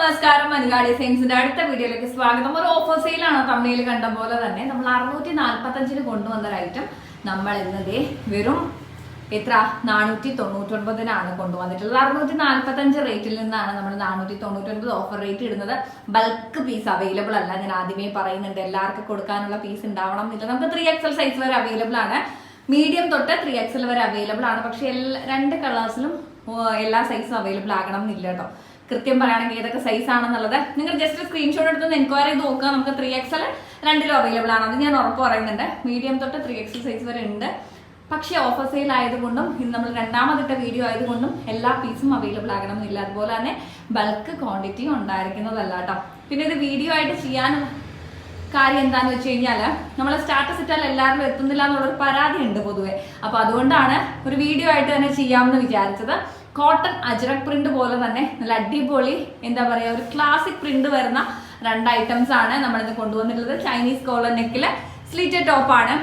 നമസ്കാരം മനുകാടി സെയിംസിന്റെ അടുത്ത വീഡിയോയിലേക്ക് സ്വാഗതം. ഒരു ഓഫർ സെയിലാണ് തമ്മിൽ കണ്ട പോലെ തന്നെ നമ്മൾ അറുന്നൂറ്റി നാൽപ്പത്തഞ്ചിന് കൊണ്ടുവന്ന ഒരു ഐറ്റം നമ്മൾ ഇന്നതേ വെറും എത്ര? നാനൂറ്റി തൊണ്ണൂറ്റൊൻപതിനാണ് കൊണ്ടുവന്നിട്ടുള്ളത്. അറുന്നൂറ്റി നാൽപ്പത്തി അഞ്ച് റേറ്റിൽ നിന്നാണ് നമ്മൾ നാനൂറ്റി തൊണ്ണൂറ്റൊൻപത് ഓഫർ റേറ്റ് ഇടുന്നത്. ബൾക്ക് പീസ് അവൈലബിൾ അല്ല. ഞാൻ ആദ്യമേ പറയുന്നുണ്ട് എല്ലാവർക്കും കൊടുക്കാനുള്ള പീസ് ഉണ്ടാവണം എന്നില്ല. നമുക്ക് ത്രീ എക്സൽ സൈസ് വരെ അവൈലബിൾ ആണ്. മീഡിയം തൊട്ട് ത്രീ എക്സൽ വരെ അവൈലബിൾ ആണ്. പക്ഷെ എല്ലാ രണ്ട് കളേഴ്സിലും എല്ലാ സൈസും അവൈലബിൾ ആകണം എന്നില്ല കേട്ടോ. കൃത്യം പറയുകയാണെങ്കിൽ ഏതൊക്കെ സൈസ് ആണെന്നുള്ളത്. നിങ്ങൾ ജസ്റ്റ് സ്ക്രീൻഷോട്ട് എടുത്ത് എൻക്വയറി ചെയ്ത് നോക്കുക. നമുക്ക് ത്രീ എക്സൽ രണ്ടിലും അവൈലബിൾ ആണ്. അത് ഞാൻ ഉറപ്പ് പറയുന്നുണ്ട്. മീഡിയം തൊട്ട് ത്രീ എക്സൽ സൈസ് വരെ ഉണ്ട്. പക്ഷേ ഓഫർ സെയിൽ ആയതുകൊണ്ടും ഇന്ന് നമ്മൾ രണ്ടാമതിട്ട വീഡിയോ ആയതുകൊണ്ടും എല്ലാ പീസും അവൈലബിൾ ആകണമെന്നില്ല. അതുപോലെ തന്നെ ബൾക്ക് ക്വാണ്ടിറ്റി ഉണ്ടായിരിക്കുന്നതല്ല കേട്ടോ. പിന്നെ ഇത് വീഡിയോ ആയിട്ട് ചെയ്യാൻ കാര്യം എന്താന്ന് വെച്ച് കഴിഞ്ഞാൽ നമ്മളെ സ്റ്റാറ്റസ് ഇട്ടാൽ എല്ലാവരും എത്തുന്നില്ല എന്നുള്ളൊരു പരാതി ഉണ്ട് പൊതുവെ. അപ്പോൾ അതുകൊണ്ടാണ് ഒരു വീഡിയോ ആയിട്ട് തന്നെ ചെയ്യാമെന്ന് വിചാരിച്ചത്. കോട്ടൺ അജ്രക് പ്രിന്റ് പോലെ തന്നെ നല്ല അടിപൊളി എന്താ പറയാ ഒരു ക്ലാസിക് പ്രിന്റ് വരുന്ന രണ്ട് ഐറ്റംസ് ആണ് നമ്മളിന്ന് കൊണ്ടുവന്നിട്ടുള്ളത്. ചൈനീസ് കോളർ നെക്കിൽ സ്ലീറ്റഡ് ടോപ്പാണ്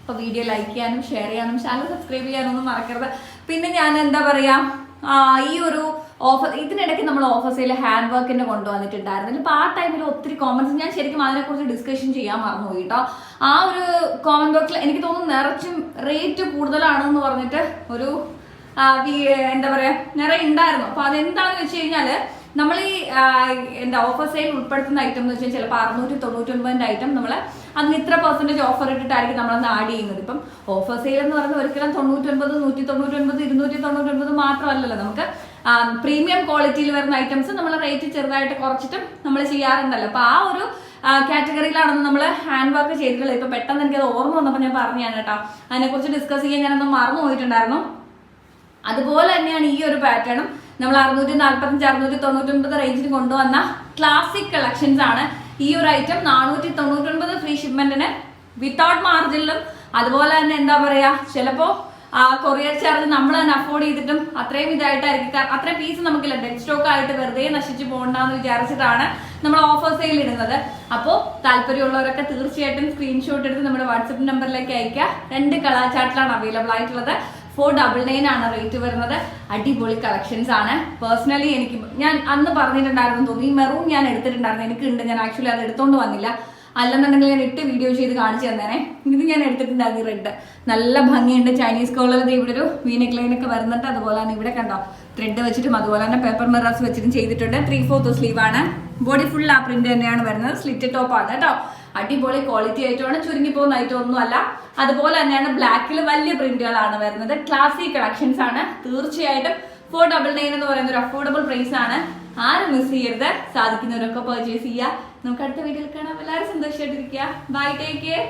അപ്പൊ വീഡിയോ ലൈക്ക് ചെയ്യാനും ഷെയർ ചെയ്യാനും ചാനൽ സബ്സ്ക്രൈബ് ചെയ്യാനും ഒന്നും മറക്കരുത്. പിന്നെ ഞാൻ എന്താ പറയാ ഈ ഒരു ഓഫർ ഇതിനിടയ്ക്ക് നമ്മൾ ഓഫീസിൽ ഹാൻഡ് വർക്കിന്റെ കൊണ്ടുവന്നിട്ടുണ്ടായിരുന്നു. ഇപ്പൊ ആ ടൈമിൽ ഒത്തിരി കോമൻസ് ഞാൻ ശരിക്കും അതിനെക്കുറിച്ച് ഡിസ്കഷൻ ചെയ്യാൻ മറന്നുപോയി കേട്ടോ ആ ഒരു കോമന്റ് ബോക്സിൽ എനിക്ക് തോന്നുന്നു നിറച്ചും റേറ്റ് കൂടുതലാണെന്ന് പറഞ്ഞിട്ട് ഒരു എന്താ പറയാ നിറയെ ഉണ്ടായിരുന്നു. അപ്പൊ അതെന്താണെന്ന് വെച്ച് കഴിഞ്ഞാൽ നമ്മൾ ഈ എന്താ ഓഫർ സെയിൽ ഉൾപ്പെടുത്തുന്ന ഐറ്റം എന്ന് വെച്ചാൽ ചിലപ്പോൾ അറുന്നൂറ്റി തൊണ്ണൂറ്റി ഐറ്റം നമ്മൾ അതിന് ഇത്ര പെർസെന്റേജ് ഓഫർ ഇട്ടിട്ടായിരിക്കും നമ്മൾ ആഡ് ചെയ്യുന്നത്. ഇപ്പം ഓഫർ സെയിൽ എന്ന് പറയുന്നത് ഒരിക്കലും തൊണ്ണൂറ്റി ഒൻപത് നൂറ്റി തൊണ്ണൂറ്റി ഒൻപത് ഇരുന്നൂറ്റി തൊണ്ണൂറ്റി ഒൻപത് മാത്രമല്ലല്ലോ നമുക്ക് പ്രീമിയം ക്വാളിറ്റിയിൽ വരുന്ന ഐറ്റംസ് നമ്മൾ റേറ്റ് ചെറുതായിട്ട് കുറച്ചിട്ടും നമ്മൾ ചെയ്യാറുണ്ടല്ലോ. അപ്പൊ ആ ഒരു കാറ്റഗറിയിലാണെന്ന് നമ്മൾ ഹാൻഡ് വർക്ക് ചെയ്തിട്ടുള്ളത്. ഇപ്പൊ പെട്ടെന്ന് എനിക്കത് ഓർമ്മ വന്നപ്പോൾ ഞാൻ പറഞ്ഞാണ് കേട്ടോ അതിനെക്കുറിച്ച് ഡിസ്കസ് ചെയ്യാൻ ഞാനൊന്ന് മറന്നു പോയിട്ടുണ്ടായിരുന്നു. അതുപോലെ തന്നെയാണ് ഈ ഒരു പാറ്റേണും നമ്മൾ അറുന്നൂറ്റി നാൽപ്പത്തഞ്ച് അറുന്നൂറ്റി തൊണ്ണൂറ്റി ഒൻപത് റേഞ്ചിന് കൊണ്ടുവന്ന ക്ലാസിക് കളക്ഷൻസ് ആണ് ഈ ഒരു ഐറ്റം നാനൂറ്റി തൊണ്ണൂറ്റി ഒൻപത് ഫ്രീ ഷിപ്മെന്റിന് വിത്തൗട്ട് മാർജിനിലും അതുപോലെ തന്നെ എന്താ പറയാ ചിലപ്പോ കൊറിയർ ചാർജ് നമ്മൾ തന്നെ അഫോർഡ് ചെയ്തിട്ടും അത്രയും ഇതായിട്ടായിരിക്കും. അത്രയും പീസ് നമുക്കില്ല. ഡെഡ് സ്റ്റോക്ക് ആയിട്ട് വെറുതെ നശിച്ചു പോകണ്ടെന്ന് വിചാരിച്ചിട്ടാണ് നമ്മൾ ഓഫർ സെയിൽ ഇടുന്നത്. അപ്പോൾ താല്പര്യമുള്ളവരൊക്കെ തീർച്ചയായിട്ടും സ്ക്രീൻഷോട്ട് എടുത്ത് നമ്മുടെ വാട്സപ്പ് നമ്പറിലേക്ക് അയക്കുക രണ്ട് കളാചാട്ടിലാണ് അവൈലബിൾ ആയിട്ടുള്ളത്. ഫോർ ഡബിൾ നയൻ ആണ് റേറ്റ് വരുന്നത്. അടിപൊളി കളക്ഷൻസ് ആണ്. പേഴ്സണലി എനിക്ക് ഞാൻ അന്ന് പറഞ്ഞിട്ടുണ്ടായിരുന്നു തോന്നി ഈ മെറൂൺ ഞാൻ എടുത്തിട്ടുണ്ടായിരുന്നു. എനിക്ക് ഉണ്ട് ഞാൻ ആക്ച്വലി അത് എടുത്തോണ്ട് വന്നില്ല. അല്ലെന്നുണ്ടെങ്കിൽ ഞാൻ ഇട്ട് വീഡിയോ ചെയ്ത് കാണിച്ചു തന്നേനെ. ഇത് ഞാൻ എടുത്തിട്ടുണ്ടായിരുന്നു റെഡ് നല്ല ഭംഗിയുണ്ട്. ചൈനീസ് കോളർ ഇവിടെ ഒരു വീനക് ലൈൻ ഒക്കെ വരുന്നുണ്ട്. അതുപോലെ തന്നെ ഇവിടെ കണ്ടോ? ത്രെഡ് വെച്ചിട്ടും അതുപോലെ തന്നെ പേപ്പർ മെറാസ് വെച്ചിട്ടും ചെയ്തിട്ടുണ്ട്. ത്രീ ഫോർത്ത് സ്ലീവ് ആണ്. ബോഡി ഫുൾ ആ പ്രിന്റ് തന്നെയാണ് വരുന്നത്. സ്ലിറ്റ് ടോപ്പ് ആണ്. കേട്ടോ? അടിപൊളി ക്വാളിറ്റി ആയിട്ടുമാണ് ചുരുങ്ങി പോകുന്ന ഐറ്റം ഒന്നുമല്ല അതുപോലെ തന്നെയാണ് ബ്ലാക്കിൽ വലിയ പ്രിന്റുകളാണ് വരുന്നത്. ക്ലാസിക് കളക്ഷൻസ് ആണ്. തീർച്ചയായിട്ടും ഫോർ ഡബിൾ നയൻ എന്ന് പറയുന്ന ഒരു അഫോർഡബിൾ പ്രൈസ് ആണ്. ആരും മിസ് ചെയ്യരുത്. സാധിക്കുന്നവരൊക്കെ പർച്ചേസ് ചെയ്യുക. നമുക്ക് അടുത്ത വീഡിയോയിൽ കാണാം. എല്ലാവരും സന്തോഷമായിട്ടിരിക്കുക. Bye take care